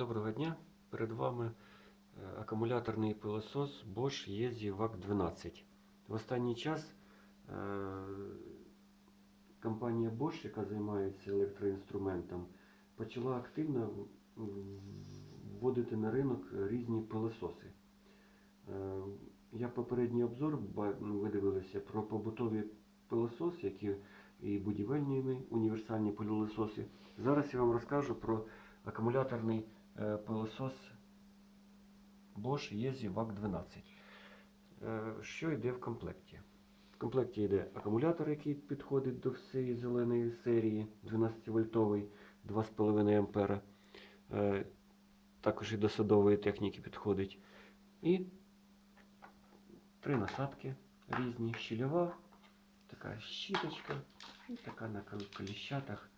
Доброго дня! Перед вами е, акумуляторний пилосос Bosch Yezi VAC 12. В останній час е, компанія Bosch, яка займається електроінструментом, почала активно вводити на ринок різні пилососи. Е, Я попередній обзор ну, ви дивилися про побутові пилососи, які і будівельні універсальні пилососи. Зараз я вам розкажу про акумуляторний пилосос Bosch Yezi VAC 12. Е, Що йде в комплекті? В комплекті йде акумулятор, який підходить до всієї зеленої серії 12-вольтовий 2,5 А. Е, Також і до садової техніки підходить. І три насадки різні. Щільова, така щіточка і така на кол- коліщатах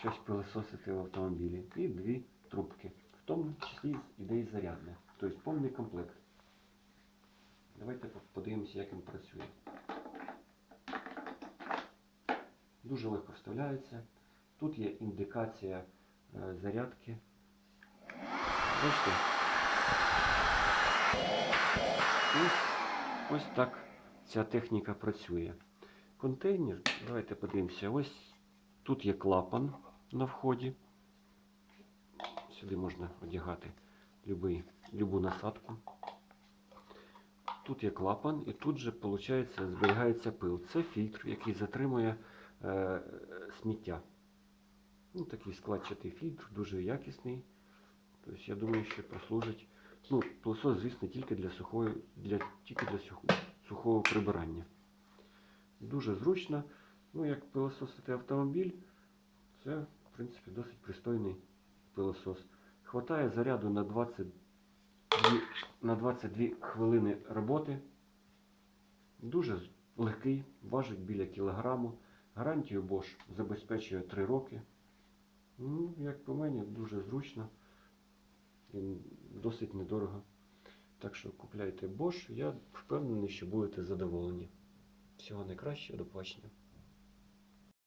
щось пилососити в автомобілі. І дві трубки. В тому числі іде і зарядне. Тобто повний комплект. Давайте подивимося, як він працює. Дуже легко вставляється. Тут є індикація е, зарядки. Бачите? Ось, ось так ця техніка працює. Контейнер, давайте подивимося. Ось тут є клапан на вході. Сюди можна одягати любий, любу насадку. Тут є клапан, і тут же виходить, зберігається пил. Це фільтр, який затримує е, сміття. Ну, такий складчатий фільтр, дуже якісний. Тобто, я думаю, що прослужить. Ну, пилосос, звісно, тільки для сухої, для, тільки для сухого, прибирання. Дуже зручно. Ну, як пилососити автомобіль, це, в принципі, досить пристойний пилосос. Хватає заряду на 22, на 22 хвилини роботи. Дуже легкий, важить біля кілограму. Гарантію Bosch забезпечує 3 роки. Ну, як по мені, дуже зручно і досить недорого. Так що купляйте Bosch, я впевнений, що будете задоволені. Всього найкращого, до побачення.